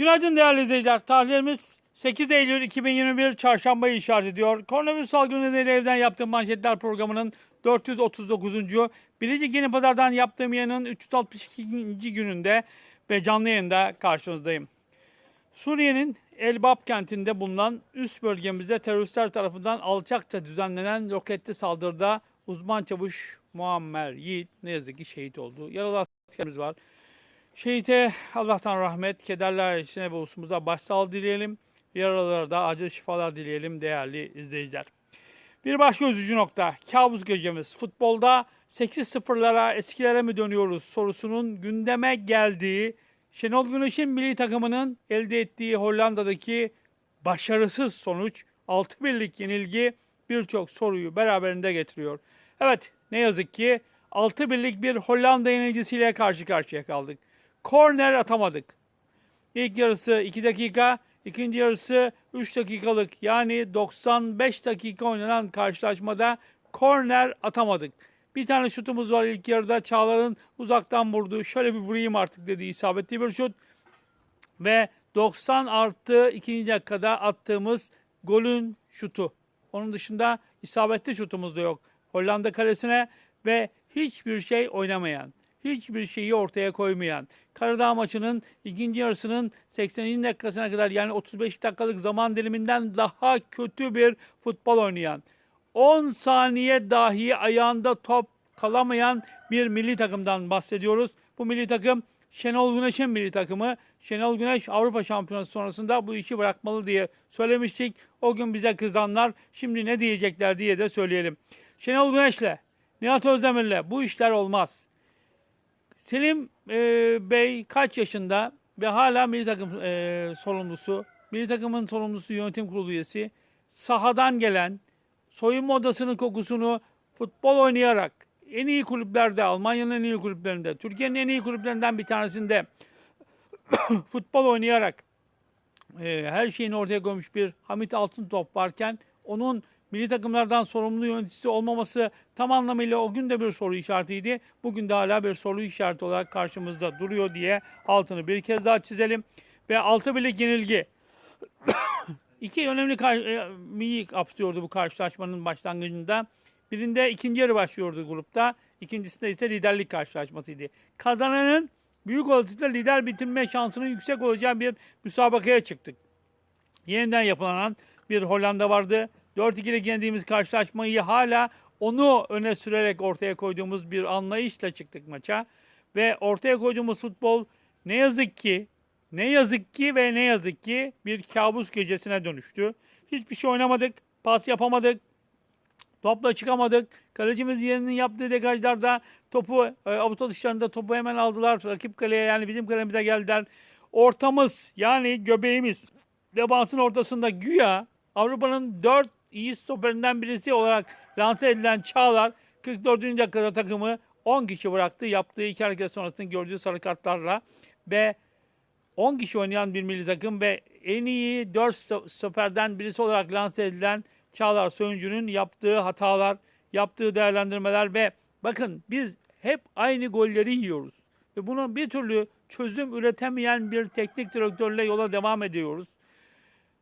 Günaydın değerli izleyiciler. Tarihlerimiz 8 Eylül 2021 Çarşambayı işaret ediyor. Koronavirüs salgını nedeniyle evden yaptığım manşetler programının 439. Birinci Yeni Pazar'dan yaptığım yayının 362. gününde ve canlı yayında karşınızdayım. Suriye'nin Elbap kentinde bulunan üst bölgemizde teröristler tarafından alçakça düzenlenen roketli saldırıda uzman çavuş Muammer Yiğit ne yazık ki şehit oldu. Yaralı askerimiz var. Şehite Allah'tan rahmet, kederler içine ve ulusumuza başsağlığı dileyelim. Yaralılara da acil şifalar dileyelim değerli izleyiciler. Bir başka üzücü nokta, kabus gecemiz. Futbolda 8-0'lara, eskilere mi dönüyoruz sorusunun gündeme geldiği, Şenol Güneş'in milli takımının elde ettiği Hollanda'daki başarısız sonuç, 6 birlik yenilgi birçok soruyu beraberinde getiriyor. Evet, ne yazık ki 6 birlik bir Hollanda yenilgisiyle karşı karşıya kaldık. Korner atamadık. İlk yarısı 2 dakika, ikinci yarısı 3 dakikalık yani 95 dakika oynanan karşılaşmada korner atamadık. Bir tane şutumuz var ilk yarıda Çağlar'ın uzaktan vurduğu şöyle bir vurayım artık dediği isabetli bir şut. Ve 90 artı ikinci dakikada attığımız golün şutu. Onun dışında isabetli şutumuz da yok. Hollanda kalesine ve hiçbir şey oynamayan, hiçbir şeyi ortaya koymayan, Karadağ maçının ikinci yarısının 80. dakikasına kadar yani 35 dakikalık zaman diliminden daha kötü bir futbol oynayan, 10 saniye dahi ayağında top kalamayan bir milli takımdan bahsediyoruz. Bu milli takım Şenol Güneş'in milli takımı. Şenol Güneş Avrupa Şampiyonası sonrasında bu işi bırakmalı diye söylemiştik. O gün bize kızanlar şimdi ne diyecekler diye de söyleyelim. Şenol Güneş'le, Nihat Özdemir'le bu işler olmaz. Selim e, Bey kaç yaşında ve hala milli takım e, sorumlusu, milli takımın sorumlusu yönetim kurulu üyesi, sahadan gelen, soyunma odasının kokusunu futbol oynayarak en iyi kulüplerde, Almanya'nın en iyi kulüplerinde, Türkiye'nin en iyi kulüplerinden bir tanesinde futbol oynayarak e, her şeyini ortaya koymuş bir Hamit Altıntop varken onun milli takımlardan sorumlu yöneticisi olmaması tam anlamıyla o gün de bir soru işaretiydi. Bugün de hala bir soru işareti olarak karşımızda duruyor diye altını bir kez daha çizelim. Ve altı birlik yenilgi. İki önemli milli kapsıyordu bu karşılaşmanın başlangıcında. Birinde ikinci yarı başlıyordu grupta. İkincisinde ise liderlik karşılaşmasıydı. Kazananın büyük olasılıkla lider bitirme şansının yüksek olacağı bir müsabakaya çıktık. Yeniden yapılan bir Hollanda vardı. 4-2'de yendiğimiz karşılaşmayı hala onu öne sürerek ortaya koyduğumuz bir anlayışla çıktık maça. Ve ortaya koyduğumuz futbol ne yazık ki, ne yazık ki ve ne yazık ki bir kabus gecesine dönüştü. Hiçbir şey oynamadık, pas yapamadık, topla çıkamadık. Kalecimiz yerinin yaptığı degajlarda topu, e, avuta dışlarında topu hemen aldılar. Rakip kaleye yani bizim kalemize geldiler. Ortamız yani göbeğimiz debansın ortasında güya Avrupa'nın 4 iyi stoperinden birisi olarak lanse edilen Çağlar 44. dakikada takımı 10 kişi bıraktı. Yaptığı iki hareket sonrasında gördüğü sarı kartlarla ve 10 kişi oynayan bir milli takım ve en iyi 4 stoperden birisi olarak lanse edilen Çağlar Söyüncü'nün yaptığı hatalar, yaptığı değerlendirmeler ve bakın biz hep aynı golleri yiyoruz. Ve buna bir türlü çözüm üretemeyen bir teknik direktörle yola devam ediyoruz.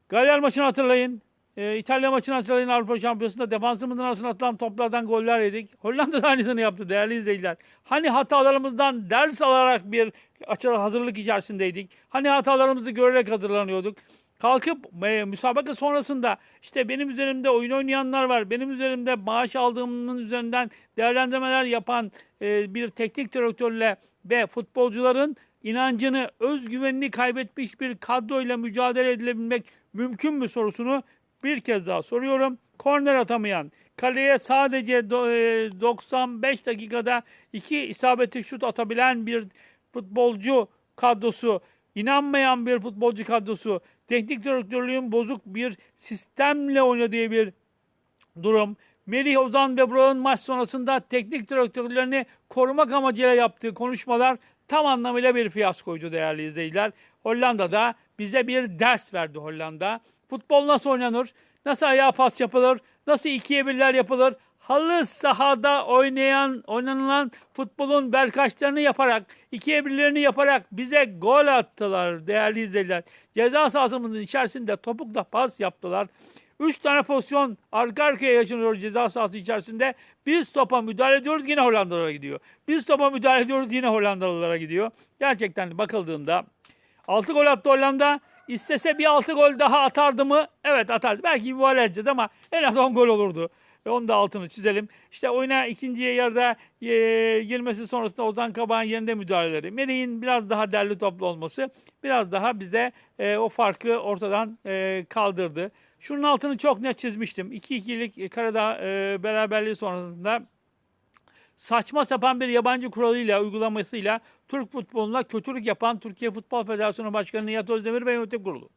Galyer maçını hatırlayın. Ee, İtalya maçını hatırlayın Avrupa Şampiyonası'nda defansımızın arasına atılan toplardan goller yedik. Hollanda da aynısını yaptı değerli izleyiciler. Hani hatalarımızdan ders alarak bir açık hazırlık içerisindeydik. Hani hatalarımızı görerek hazırlanıyorduk. Kalkıp e, müsabaka sonrasında işte benim üzerimde oyun oynayanlar var. Benim üzerimde maaş aldığımın üzerinden değerlendirmeler yapan e, bir teknik direktörle ve futbolcuların inancını, özgüvenini kaybetmiş bir kadroyla mücadele edilebilmek mümkün mü sorusunu bir kez daha soruyorum. Korner atamayan, kaleye sadece 95 dakikada iki isabetli şut atabilen bir futbolcu kadrosu, inanmayan bir futbolcu kadrosu, teknik direktörlüğün bozuk bir sistemle oynadığı bir durum. Melih Ozan ve Brown maç sonrasında teknik direktörlerini korumak amacıyla yaptığı konuşmalar tam anlamıyla bir fiyaskoydu değerli izleyiciler. Hollanda'da bize bir ders verdi Hollanda. Futbol nasıl oynanır? Nasıl ayağa pas yapılır? Nasıl ikiye birler yapılır? halı sahada oynayan oynanılan futbolun berkaçlarını yaparak, ikiye birlerini yaparak bize gol attılar değerli izleyiciler. Ceza sahasımızın içerisinde topukla pas yaptılar. Üç tane pozisyon arka arkaya yaşanıyor ceza sahası içerisinde. Biz topa müdahale ediyoruz yine Hollandalılara gidiyor. Biz topa müdahale ediyoruz yine Hollandalılara gidiyor. Gerçekten bakıldığında 6 gol attı Hollanda. İstese bir 6 gol daha atardı mı? Evet atardı. Belki mübalağa edeceğiz ama en az 10 gol olurdu. Ve onun da altını çizelim. İşte oyuna ikinciye yarıda e, girmesi sonrasında Ozan Kabak'ın yerinde müdahaleleri. Melih'in biraz daha derli toplu olması biraz daha bize e, o farkı ortadan e, kaldırdı. Şunun altını çok net çizmiştim. 2-2'lik Karadağ e, beraberliği sonrasında saçma sapan bir yabancı kuralıyla, uygulamasıyla Türk futboluna kötülük yapan Türkiye Futbol Federasyonu Başkanı Nihat Özdemir ve Yönetim Kurulu.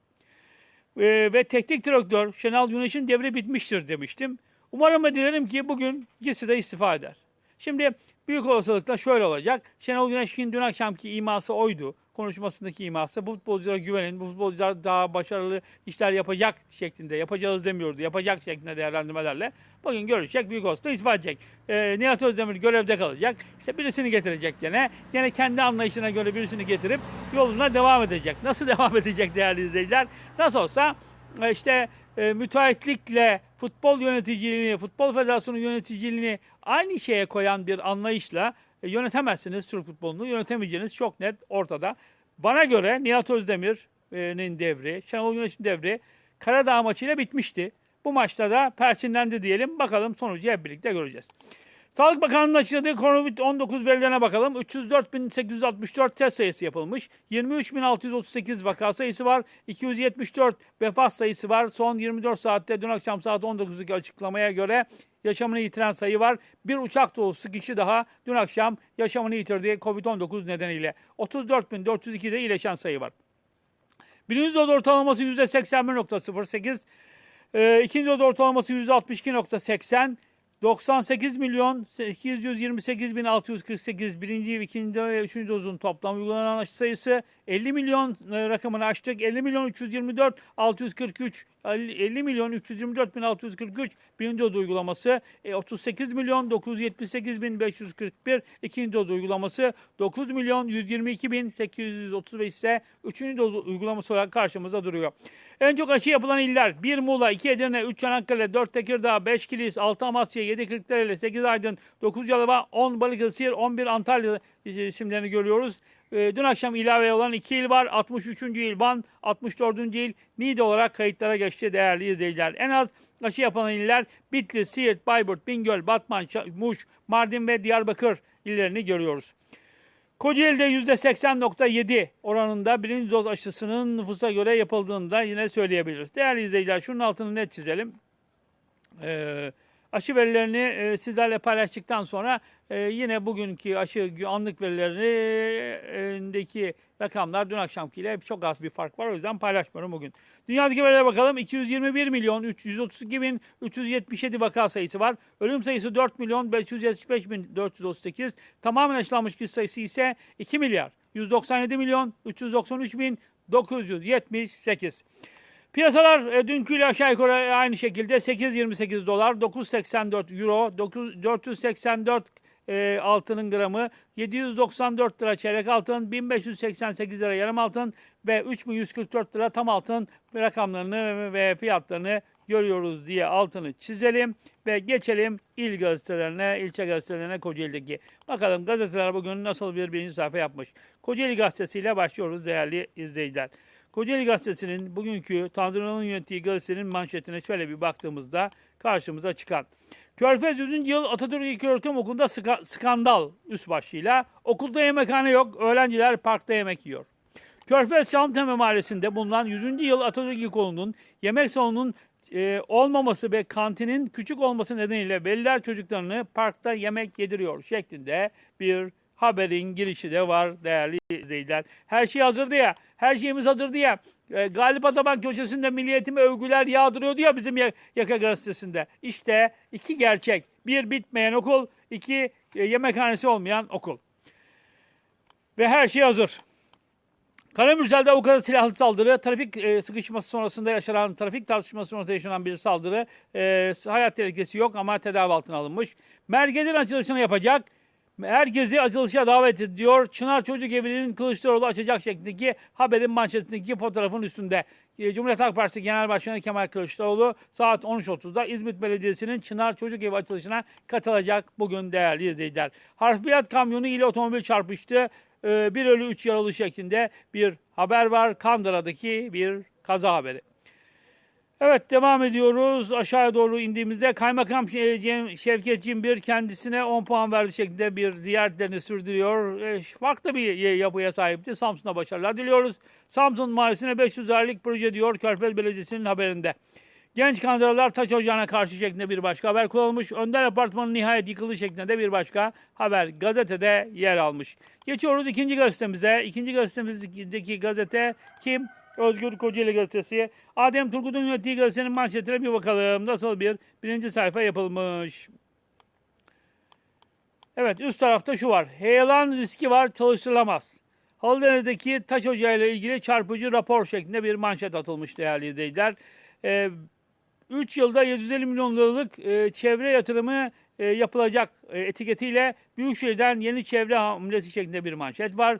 Ee, ve teknik direktör Şenal Güneş'in devri bitmiştir demiştim. Umarım ve dilerim ki bugün ikisi de istifa eder. Şimdi büyük olasılıkla şöyle olacak. Şenol Güneş'in dün akşamki iması oydu. Konuşmasındaki iması. Bu futbolculara güvenin. Bu futbolcular daha başarılı işler yapacak şeklinde. Yapacağız demiyordu. Yapacak şeklinde değerlendirmelerle. Bugün görüşecek. Büyük olasılıkla istifa edecek. Ee, Nihat Özdemir görevde kalacak. İşte birisini getirecek gene. Gene kendi anlayışına göre birisini getirip yoluna devam edecek. Nasıl devam edecek değerli izleyiciler? Nasıl olsa e, işte e, müteahhitlikle futbol yöneticiliğini, futbol federasyonu yöneticiliğini aynı şeye koyan bir anlayışla e, yönetemezsiniz Türk futbolunu. Yönetemeyeceğiniz çok net ortada. Bana göre Nihat Özdemir'in devri, Şenol Güneş'in devri Karadağ maçıyla bitmişti. Bu maçta da perçinlendi diyelim. Bakalım sonucu hep birlikte göreceğiz. Sağlık Bakanlığı'nın açıkladığı COVID-19 verilerine bakalım. 304.864 test sayısı yapılmış. 23.638 vaka sayısı var. 274 vefat sayısı var. Son 24 saatte dün akşam saat 19'daki açıklamaya göre yaşamını yitiren sayı var. Bir uçak dolusu kişi daha dün akşam yaşamını yitirdi COVID-19 nedeniyle. 34.402 de iyileşen sayı var. Birinci doz ortalaması %81.08. Ee, ikinci doz ortalaması %62.80. 98 milyon 828 bin 648 birinci, ikinci ve üçüncü dozun toplam uygulanan aşı sayısı 50 milyon e, rakamını aştık. 50 milyon 324 643 50 milyon 324 bin 643 birinci doz uygulaması. E, 38 milyon 978 bin 541 ikinci doz uygulaması. 9 milyon 122 bin 835 ise üçüncü doz uygulaması olarak karşımızda duruyor. En çok aşı yapılan iller 1 Muğla, 2 Edirne, 3 Çanakkale, 4 Tekirdağ, 5 Kilis, 6 Amasya, 7 Kırklareli, 8 Aydın, 9 Yalova, 10 Balıkesir, 11 Antalya isimlerini görüyoruz. E, dün akşam ilave olan 2 il var. 63. il Van, 64. il Niğde olarak kayıtlara geçti değerli izleyiciler. En az aşı yapan iller Bitlis, Siirt, Bayburt, Bingöl, Batman, Muş, Mardin ve Diyarbakır illerini görüyoruz. Kocaeli'de %80.7 oranında birinci doz aşısının nüfusa göre yapıldığını da yine söyleyebiliriz. Değerli izleyiciler şunun altını net çizelim. Ee, aşı verilerini e, sizlerle paylaştıktan sonra e, yine bugünkü aşı anlık verilerindeki rakamlar dün akşamkiyle çok az bir fark var. O yüzden paylaşmıyorum bugün. Dünyadaki verilere bakalım. 221 milyon 332 bin 377 vaka sayısı var. Ölüm sayısı 4 milyon 575 bin 438. Tamamen aşılanmış kişi sayısı ise 2 milyar 197 milyon 393 bin 978. Piyasalar e, dünküyle aşağı yukarı aynı şekilde 8.28 dolar, 9.84 euro, 9, 484 e, altının gramı, 794 lira çeyrek altın, 1588 lira yarım altın ve 3144 lira tam altın rakamlarını ve fiyatlarını görüyoruz diye altını çizelim ve geçelim il gazetelerine, ilçe gazetelerine Kocaeli'deki. Bakalım gazeteler bugün nasıl bir birinci sayfa yapmış. Kocaeli gazetesiyle başlıyoruz değerli izleyiciler. Kocaeli Gazetesi'nin bugünkü Tanrı'nın yönettiği gazetenin manşetine şöyle bir baktığımızda karşımıza çıkan. Körfez 100. yıl Atatürk İlköğretim Okulu'nda ska- skandal üst başlığıyla okulda yemekhane yok, öğrenciler parkta yemek yiyor. Körfez Çamlıtepe Mahallesi'nde bulunan 100. yıl Atatürk İlkokulu'nun yemek salonunun e, olmaması ve kantinin küçük olması nedeniyle veliler çocuklarını parkta yemek yediriyor şeklinde bir haberin girişi de var değerli izleyiciler. Her şey hazırdı ya, her şeyimiz hazırdı ya. E, Galip Ataman köşesinde milliyetime övgüler yağdırıyordu ya bizim ya- Yaka Gazetesi'nde. İşte iki gerçek. Bir bitmeyen okul, iki e, yemekhanesi olmayan okul. Ve her şey hazır. Karamürsel'de avukata silahlı saldırı, trafik e, sıkışması sonrasında yaşanan, trafik tartışması sonrasında yaşanan bir saldırı. E, hayat tehlikesi yok ama tedavi altına alınmış. Merkezin açılışını yapacak. Herkesi açılışa davet ediyor. Çınar Çocuk Evi'nin Kılıçdaroğlu açacak şeklindeki haberin manşetindeki fotoğrafın üstünde. E, Cumhuriyet Halk Partisi Genel Başkanı Kemal Kılıçdaroğlu saat 13.30'da İzmit Belediyesi'nin Çınar Çocuk Evi açılışına katılacak bugün değerli izleyiciler. Harfiyat kamyonu ile otomobil çarpıştı. E, 1 ölü 3 yaralı şeklinde bir haber var. Kandıra'daki bir kaza haberi. Evet devam ediyoruz. Aşağıya doğru indiğimizde Kaymakam Şevket Cimbir kendisine 10 puan verdi şeklinde bir ziyaretlerini sürdürüyor. E, farklı bir yapıya sahipti. Samsun'a başarılar diliyoruz. Samsun Mahallesi'ne 500 aylık proje diyor Körfez Belediyesi'nin haberinde. Genç kandıralar taş ocağına karşı şeklinde bir başka haber kullanılmış. Önder Apartmanı nihayet yıkıldı şeklinde de bir başka haber gazetede yer almış. Geçiyoruz ikinci gazetemize. İkinci gazetemizdeki gazete kim? Özgür Kocaeli gazetesi. Adem Turgut'un yönettiği gazetenin manşetine bir bakalım. Nasıl bir birinci sayfa yapılmış. Evet üst tarafta şu var. Heyelan riski var çalıştırılamaz. Halıdere'deki taş ocağıyla ilgili çarpıcı rapor şeklinde bir manşet atılmış değerli izleyiciler. Ee, 3 yılda 750 milyon liralık e, çevre yatırımı e, yapılacak e, etiketiyle Büyükşehir'den yeni çevre hamlesi şeklinde bir manşet var.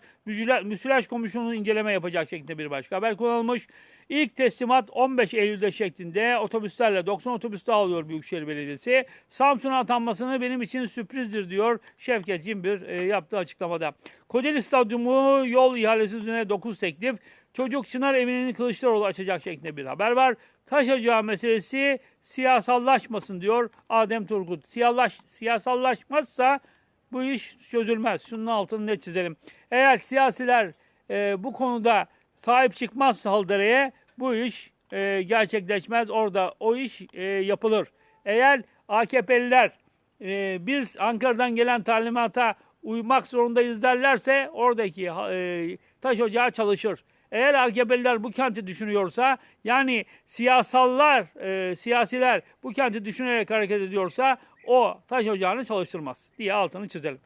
Müsilaj Komisyonu inceleme yapacak şeklinde bir başka haber kullanılmış. İlk teslimat 15 Eylül'de şeklinde otobüslerle 90 otobüs daha alıyor Büyükşehir Belediyesi. Samsun'a atanmasını benim için sürprizdir diyor Şevket Cimbir e, yaptığı açıklamada. Kocaeli Stadyumu yol ihalesi üzerine 9 teklif. Çocuk Çınar Evi'nin Kılıçdaroğlu açacak şeklinde bir haber var. Taş ocağı meselesi siyasallaşmasın diyor Adem Turgut. Siyallaş, siyasallaşmazsa bu iş çözülmez. Şunun altını ne çizelim. Eğer siyasiler e, bu konuda sahip çıkmazsa Haldere'ye bu iş e, gerçekleşmez. Orada o iş e, yapılır. Eğer AKP'liler e, biz Ankara'dan gelen talimata uymak zorundayız derlerse oradaki e, taş ocağı çalışır. Eğer AKP'liler bu kenti düşünüyorsa yani siyasallar, e, siyasiler bu kenti düşünerek hareket ediyorsa o taş ocağını çalıştırmaz diye altını çizelim.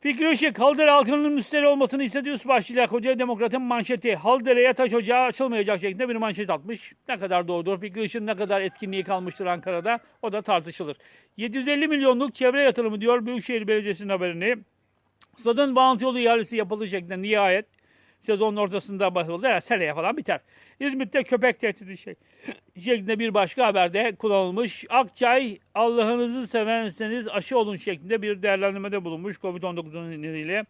Fikri Işık, Haldere halkının müsteri olmasını istediği üst başlığıyla Kocaeli Demokrat'ın manşeti Haldere'ye taş ocağı açılmayacak şeklinde bir manşet atmış. Ne kadar doğrudur, Fikri Işık'ın ne kadar etkinliği kalmıştır Ankara'da o da tartışılır. 750 milyonluk çevre yatırımı diyor Büyükşehir Belediyesi'nin haberini. Stadın bağlantı yolu ihalesi yapıldığı şeklinde nihayet sezonun ortasında basıldı. Yani seneye falan biter. İzmit'te köpek tehdidi şey, şeklinde bir başka haberde kullanılmış. Akçay Allah'ınızı severseniz aşı olun şeklinde bir değerlendirmede bulunmuş Covid-19 nedeniyle.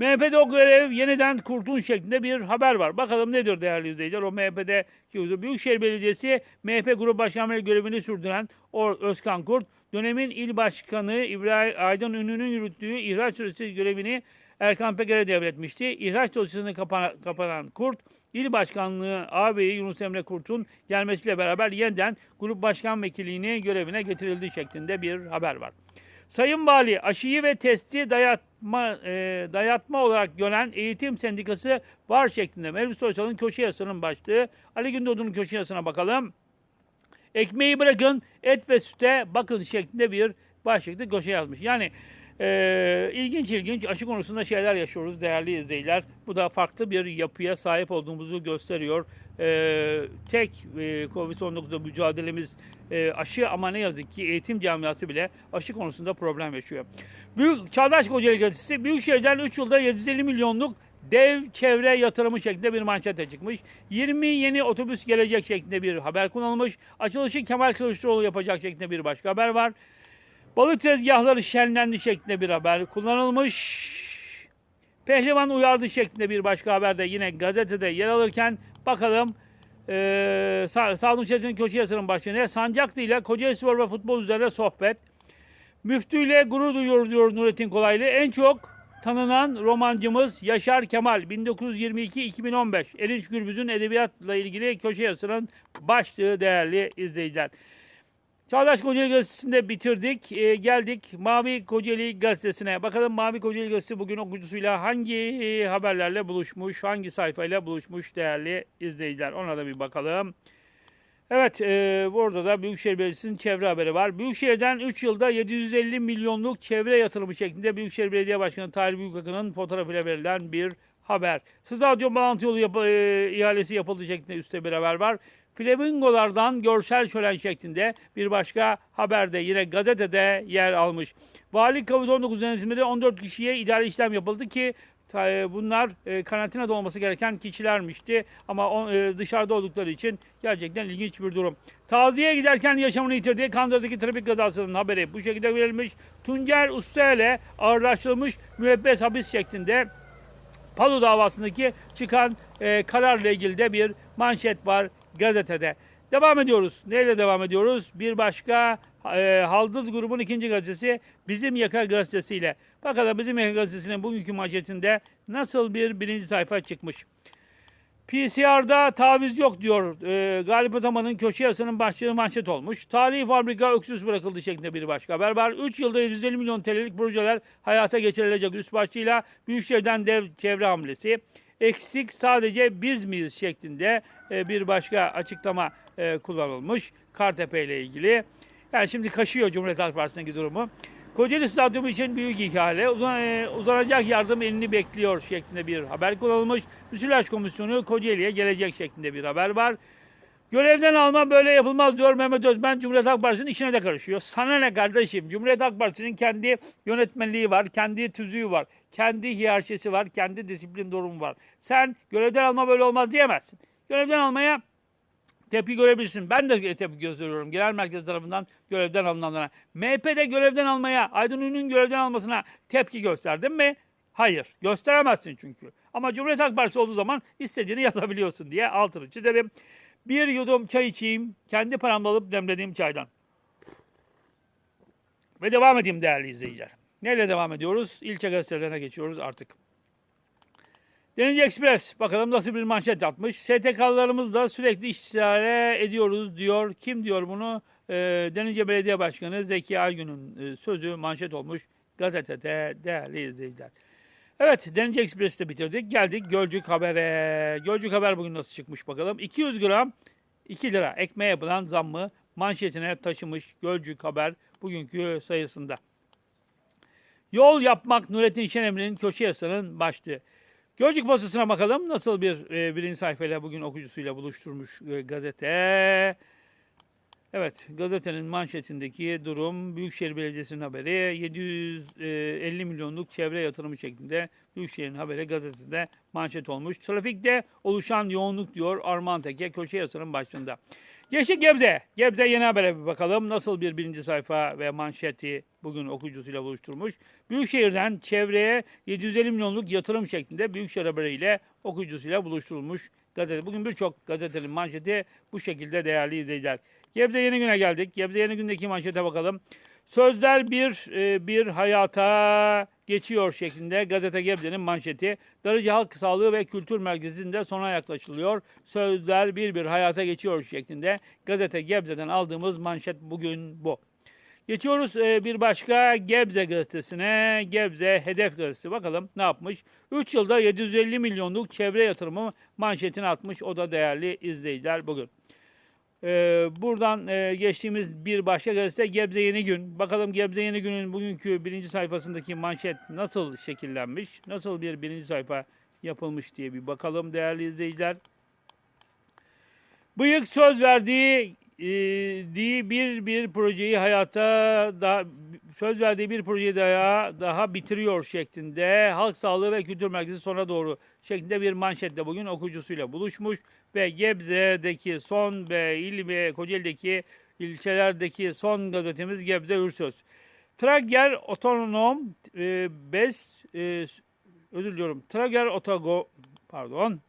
MHP'de o görev yeniden kurtun şeklinde bir haber var. Bakalım nedir değerli izleyiciler o MHP'de Büyükşehir Belediyesi MHP Grup Başkan Vekili görevini sürdüren Or Özkan Kurt dönemin il başkanı İbrahim Aydın Ünlü'nün yürüttüğü ihraç süresi görevini Erkan Peker'e devretmişti. İhraç dosyasını kapan- kapanan Kurt, il başkanlığı ağabeyi Yunus Emre Kurt'un gelmesiyle beraber yeniden grup başkan vekilliğini görevine getirildi şeklinde bir haber var. Sayın Vali aşıyı ve testi dayatma, e, dayatma olarak gören eğitim sendikası var şeklinde. Mevlüt Soysal'ın köşe yazısının başlığı. Ali Gündoğdu'nun köşe yazısına bakalım. Ekmeği bırakın et ve süte bakın şeklinde bir başlıkta köşe yazmış. Yani e, ilginç ilginç aşı konusunda şeyler yaşıyoruz değerli izleyiciler. Bu da farklı bir yapıya sahip olduğumuzu gösteriyor. E, tek e, Covid-19'da mücadelemiz e, aşı ama ne yazık ki eğitim camiası bile aşı konusunda problem yaşıyor. Büyük Çağdaş Kocaeli Gazetesi Büyükşehir'den 3 yılda 750 milyonluk dev çevre yatırımı şeklinde bir manşete çıkmış. 20 yeni otobüs gelecek şeklinde bir haber kullanılmış. Açılışı Kemal Kılıçdaroğlu yapacak şeklinde bir başka haber var. Balık tezgahları şenlendi şeklinde bir haber kullanılmış. Pehlivan uyardı şeklinde bir başka haber de yine gazetede yer alırken bakalım e, Sa Sadun Çetin Köşe Yazı'nın başlığında Sancaklı ile Kocaeli ve futbol üzerine sohbet. Müftüyle gurur duyuyoruz diyor Nurettin Kolaylı. En çok tanınan romancımız Yaşar Kemal 1922-2015 Erinç Gürbüz'ün edebiyatla ilgili köşe yazısının başlığı değerli izleyiciler. Çağdaş Kocaeli Gazetesi'nde bitirdik. Ee, geldik Mavi Kocaeli Gazetesi'ne. Bakalım Mavi Kocaeli Gazetesi bugün okuyucusuyla hangi e, haberlerle buluşmuş, hangi sayfayla buluşmuş değerli izleyiciler. Ona da bir bakalım. Evet, e, burada da Büyükşehir Belediyesi'nin çevre haberi var. Büyükşehir'den 3 yılda 750 milyonluk çevre yatırımı şeklinde Büyükşehir Belediye Başkanı Tahir Büyükakın'ın fotoğrafıyla verilen bir haber. Stadyum bağlantı yolu yap- e, ihalesi yapıldı şeklinde üstte bir haber var. Flamingolardan görsel şölen şeklinde bir başka haberde yine gazetede yer almış. Vali Covid-19 denetiminde 14 kişiye idari işlem yapıldı ki e, bunlar e, karantinada olması gereken kişilermişti ama e, dışarıda oldukları için gerçekten ilginç bir durum. Taziye giderken yaşamını yitirdiği Kandıra'daki trafik kazasının haberi bu şekilde verilmiş. Tuncer Usta ile ağırlaştırılmış müebbet hapis şeklinde Palu davasındaki çıkan e, kararla ilgili de bir manşet var gazetede. Devam ediyoruz. Neyle devam ediyoruz? Bir başka e, Haldız grubun ikinci gazetesi Bizim Yaka gazetesiyle. Bakalım Bizim Yaka gazetesinin bugünkü manşetinde nasıl bir birinci sayfa çıkmış. PCR'da taviz yok diyor. E, Galip Ataman'ın köşe yazısının başlığı manşet olmuş. Tarihi fabrika öksüz bırakıldı şeklinde bir başka haber var. 3 yılda 150 milyon TL'lik projeler hayata geçirilecek üst başlığıyla Büyükşehir'den dev çevre hamlesi. Eksik sadece biz miyiz şeklinde e, bir başka açıklama e, kullanılmış. Kartepe ile ilgili. Yani şimdi kaşıyor Cumhuriyet Halk Partisi'ndeki durumu. Kocaeli Stadyumu için büyük ihale, e, uzanacak yardım elini bekliyor şeklinde bir haber kullanılmış. Müsilaj Komisyonu Kocaeli'ye gelecek şeklinde bir haber var. Görevden alma böyle yapılmaz diyor Mehmet Özben. Cumhuriyet Halk Partisi'nin işine de karışıyor. Sana ne kardeşim? Cumhuriyet Halk Partisi'nin kendi yönetmenliği var, kendi tüzüğü var, kendi hiyerarşisi var, kendi disiplin durumu var. Sen görevden alma böyle olmaz diyemezsin. Görevden almaya tepki görebilirsin. Ben de tepki gösteriyorum genel merkez tarafından görevden alınanlara. MHP'de görevden almaya, Aydın Ünlü'nün görevden almasına tepki gösterdin mi? Hayır. Gösteremezsin çünkü. Ama Cumhuriyet Halk Partisi olduğu zaman istediğini yapabiliyorsun diye altını çizerim. Bir yudum çay içeyim. Kendi paramla alıp demlediğim çaydan. Ve devam edeyim değerli izleyiciler. Neyle devam ediyoruz? İlçe gazetelerine geçiyoruz artık. Denizci Express bakalım nasıl bir manşet atmış. STK'larımız da sürekli istişare ediyoruz diyor. Kim diyor bunu? Ee, Denizci Belediye Başkanı Zeki Aygün'ün e, sözü manşet olmuş gazetede değerli izleyiciler. Evet Denizci Express'i bitirdik. Geldik Gölcük Haber'e. Gölcük Haber bugün nasıl çıkmış bakalım. 200 gram 2 lira ekmeğe yapılan zammı manşetine taşımış Gölcük Haber bugünkü sayısında. Yol yapmak Nurettin Şenemli'nin köşe yazısının başlığı. Gölcük basısına bakalım nasıl bir e, birinci sayfayla bugün okuyucusuyla buluşturmuş e, gazete. Evet gazetenin manşetindeki durum Büyükşehir Belediyesi'nin haberi 750 milyonluk çevre yatırımı şeklinde Büyükşehir'in haberi gazetede manşet olmuş. Trafikte oluşan yoğunluk diyor Armağan Teke köşe yazısının başında. Geçtik Gebze. Gebze yeni habere bir bakalım. Nasıl bir birinci sayfa ve manşeti bugün okuyucusuyla buluşturmuş. Büyükşehir'den çevreye 750 milyonluk yatırım şeklinde Büyükşehir haberiyle okuyucusuyla buluşturulmuş. Gazete. Bugün birçok gazetenin manşeti bu şekilde değerli izleyiciler. Gebze yeni güne geldik. Gebze yeni gündeki manşete bakalım. Sözler bir e, bir hayata geçiyor şeklinde gazete Gebze'nin manşeti. Darıcı Halk Sağlığı ve Kültür Merkezi'nde sona yaklaşılıyor. Sözler bir bir hayata geçiyor şeklinde gazete Gebze'den aldığımız manşet bugün bu. Geçiyoruz e, bir başka Gebze gazetesine. Gebze Hedef gazetesi. Bakalım ne yapmış? 3 yılda 750 milyonluk çevre yatırımı manşetine atmış. O da değerli izleyiciler bugün. Ee, buradan e, geçtiğimiz bir başka gazete Gebze Yeni Gün. Bakalım Gebze Yeni Gün'ün bugünkü birinci sayfasındaki manşet nasıl şekillenmiş? Nasıl bir birinci sayfa yapılmış diye bir bakalım değerli izleyiciler. Bıyık söz verdiği e, bir bir projeyi hayata daha söz verdiği bir projeyi daha daha bitiriyor şeklinde Halk Sağlığı ve Kültür Merkezi sona doğru şeklinde bir manşetle bugün okuyucusuyla buluşmuş ve Gebze'deki son ve il ve Kocaeli'deki ilçelerdeki son gazetemiz Gebze Ürsöz. Trager Otonom e, Bes e, özür diliyorum. Trager Otogo pardon.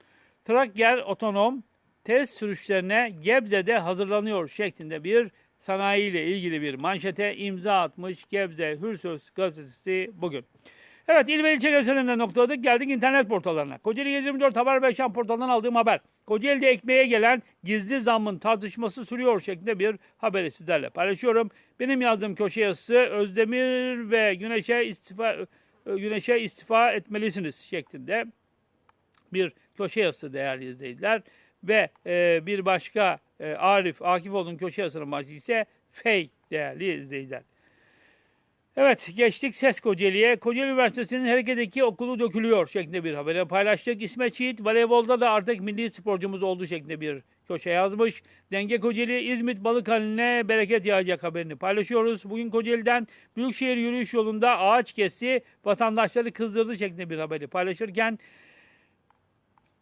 Trager Otonom test sürüşlerine Gebze'de hazırlanıyor şeklinde bir sanayi ile ilgili bir manşete imza atmış Gebze Hürsöz gazetesi bugün. Evet il ve ilçe gazetelerinden noktaladık. Geldik internet portallarına. Kocaeli 724 Haber ve Şam portalından aldığım haber. Kocaeli'de ekmeğe gelen gizli zammın tartışması sürüyor şeklinde bir haberi sizlerle paylaşıyorum. Benim yazdığım köşe yazısı Özdemir ve Güneş'e istifa Güneş'e istifa etmelisiniz şeklinde bir köşe yazısı değerli izleyiciler. Ve e, bir başka e, Arif Akifoğlu'nun köşe yazısının başlığı ise fake değerli izleyiciler. Evet geçtik Ses Kocaeli'ye. Kocaeli Üniversitesi'nin hareketteki okulu dökülüyor şeklinde bir haberi paylaştık. İsmet Yiğit voleybolda da artık milli sporcumuz oldu şeklinde bir köşe yazmış. Denge Kocaeli İzmit balık haline bereket yağacak haberini paylaşıyoruz. Bugün Kocaeli'den Büyükşehir yürüyüş yolunda ağaç kesti vatandaşları kızdırdı şeklinde bir haberi paylaşırken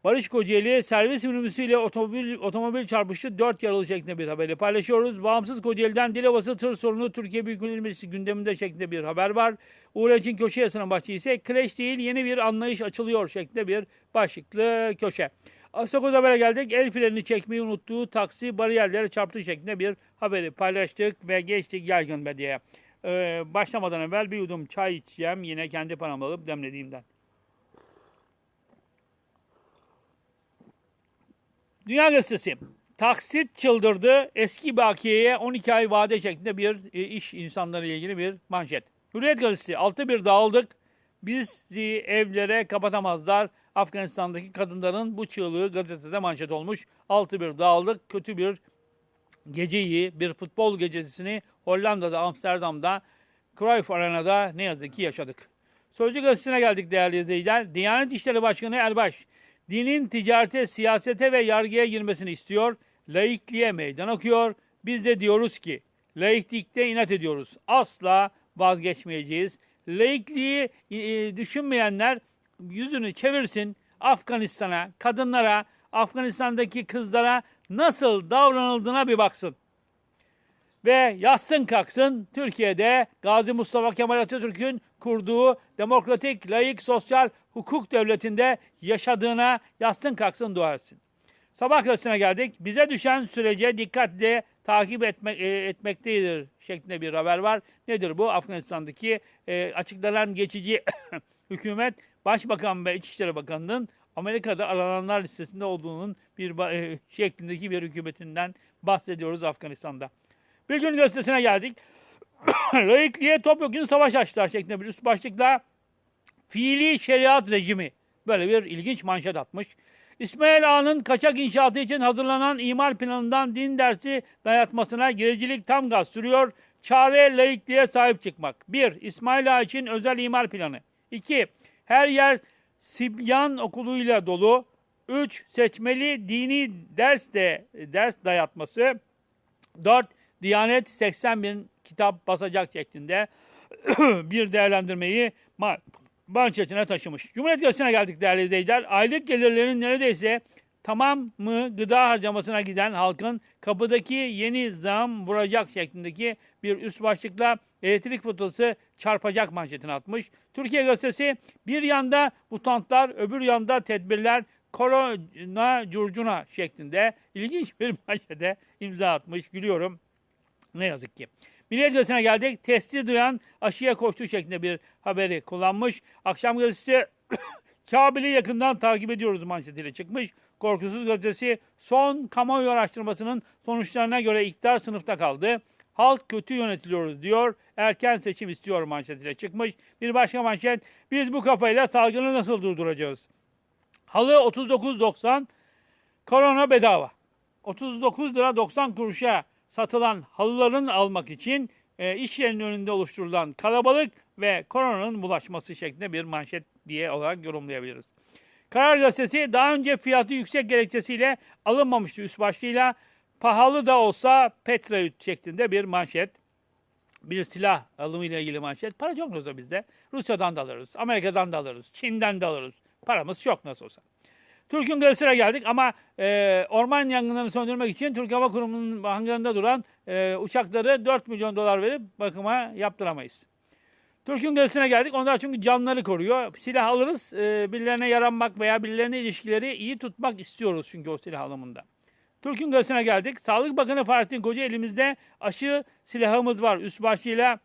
Barış Kocaeli servis minibüsüyle otomobil, otomobil çarpışı 4 yaralı şeklinde bir haberi paylaşıyoruz. Bağımsız Kocaeli'den Dilovası tır sorunu Türkiye Büyük Millet Meclisi gündeminde şeklinde bir haber var. Uğur Elçin köşe yazısının başlığı ise kreş değil yeni bir anlayış açılıyor şeklinde bir başlıklı köşe. Asakoz Haber'e geldik. El frenini çekmeyi unuttuğu taksi bariyerlere çarptı şeklinde bir haberi paylaştık ve geçtik yaygın medyaya. Ee, başlamadan evvel bir yudum çay içeceğim yine kendi paramı alıp demlediğimden. Dünya Gazetesi. Taksit çıldırdı. Eski bakiyeye 12 ay vade şeklinde bir e, iş insanları ile ilgili bir manşet. Hürriyet Gazetesi. Altı bir dağıldık. Bizi evlere kapatamazlar. Afganistan'daki kadınların bu çığlığı gazetede manşet olmuş. Altı bir dağıldık. Kötü bir geceyi, bir futbol gecesini Hollanda'da, Amsterdam'da, Cruyff Arena'da ne yazık ki yaşadık. Sözcü gazetesine geldik değerli izleyiciler. Diyanet İşleri Başkanı Erbaş, dinin ticarete, siyasete ve yargıya girmesini istiyor. Laikliğe meydan okuyor. Biz de diyoruz ki laiklikte inat ediyoruz. Asla vazgeçmeyeceğiz. Laikliği e, düşünmeyenler yüzünü çevirsin Afganistan'a, kadınlara, Afganistan'daki kızlara nasıl davranıldığına bir baksın. Ve yatsın kalksın Türkiye'de Gazi Mustafa Kemal Atatürk'ün kurduğu demokratik, layık, sosyal hukuk devletinde yaşadığına yatsın kalksın dua etsin. Sabah gazetesine geldik. Bize düşen sürece dikkatle takip etmek, e, etmektedir şeklinde bir haber var. Nedir bu? Afganistan'daki e, açıklanan geçici hükümet Başbakan ve İçişleri Bakanı'nın Amerika'da arananlar listesinde olduğunun bir e, şeklindeki bir hükümetinden bahsediyoruz Afganistan'da. Bir gün gazetesine geldik. Laikliğe topyekun savaş açtılar şeklinde bir üst başlıkla fiili şeriat rejimi. Böyle bir ilginç manşet atmış. İsmail Ağa'nın kaçak inşaatı için hazırlanan imar planından din dersi dayatmasına giricilik tam gaz sürüyor. Çare laikliğe sahip çıkmak. 1. İsmail Ağa için özel imar planı. 2. Her yer Sibyan okuluyla dolu. 3. Seçmeli dini ders de ders dayatması. 4. Diyanet 80 bin kitap basacak şeklinde bir değerlendirmeyi ma manşetine taşımış. Cumhuriyet Gazetesi'ne geldik değerli izleyiciler. Aylık gelirlerin neredeyse tamam mı gıda harcamasına giden halkın kapıdaki yeni zam vuracak şeklindeki bir üst başlıkla elektrik faturası çarpacak manşetini atmış. Türkiye Gazetesi bir yanda mutantlar öbür yanda tedbirler korona curcuna şeklinde ilginç bir manşete imza atmış. Gülüyorum. Ne yazık ki. Milliyet Gazetesi'ne geldik. Testi duyan aşıya koştu şeklinde bir haberi kullanmış. Akşam Gazetesi Kabil'i yakından takip ediyoruz manşetiyle çıkmış. Korkusuz Gazetesi son kamuoyu araştırmasının sonuçlarına göre iktidar sınıfta kaldı. Halk kötü yönetiliyoruz diyor. Erken seçim istiyor manşetiyle çıkmış. Bir başka manşet. Biz bu kafayla salgını nasıl durduracağız? Halı 39.90 korona bedava. 39 lira 90 kuruşa satılan halıların almak için e, iş yerinin önünde oluşturulan kalabalık ve koronanın bulaşması şeklinde bir manşet diye olarak yorumlayabiliriz. Karar Gazetesi daha önce fiyatı yüksek gerekçesiyle alınmamıştı üst başlığıyla pahalı da olsa Petrayüt şeklinde bir manşet. Bir silah alımıyla ilgili manşet. Para çok olsa bizde. Rusya'dan da alırız, Amerika'dan da alırız, Çin'den de alırız. Paramız çok nasıl olsa. Türk'ün gazetesine geldik ama e, orman yangınlarını söndürmek için Türk Hava Kurumu'nun hangarında duran e, uçakları 4 milyon dolar verip bakıma yaptıramayız. Türk'ün gazetesine geldik. Onlar çünkü canları koruyor. Silah alırız. E, birilerine yaranmak veya birilerine ilişkileri iyi tutmak istiyoruz çünkü o silah alımında. Türk'ün gazetesine geldik. Sağlık Bakanı Fahrettin Koca elimizde aşı silahımız var. Üst başlığıyla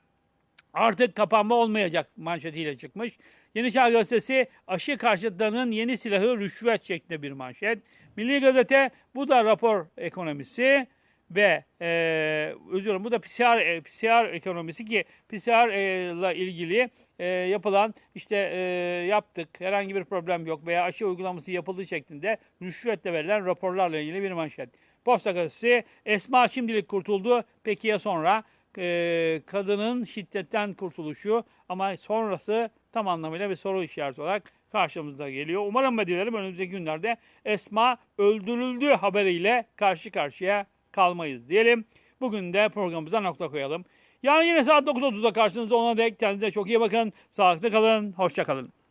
artık kapanma olmayacak manşetiyle çıkmış. Yeni Çağ Gazetesi aşı karşıtlarının yeni silahı rüşvet şeklinde bir manşet. Milli Gazete bu da rapor ekonomisi ve e, özür bu da PCR, e, PCR ekonomisi ki PCR ile ilgili e, yapılan işte e, yaptık herhangi bir problem yok veya aşı uygulaması yapıldığı şeklinde rüşvetle verilen raporlarla ilgili bir manşet. Posta Gazetesi Esma şimdilik kurtuldu peki ya sonra? e, kadının şiddetten kurtuluşu ama sonrası tam anlamıyla bir soru işareti olarak karşımıza geliyor. Umarım ve dilerim önümüzdeki günlerde Esma öldürüldü haberiyle karşı karşıya kalmayız diyelim. Bugün de programımıza nokta koyalım. Yarın yine saat 9.30'da karşınızda ona dek kendinize çok iyi bakın. Sağlıklı kalın. Hoşça kalın.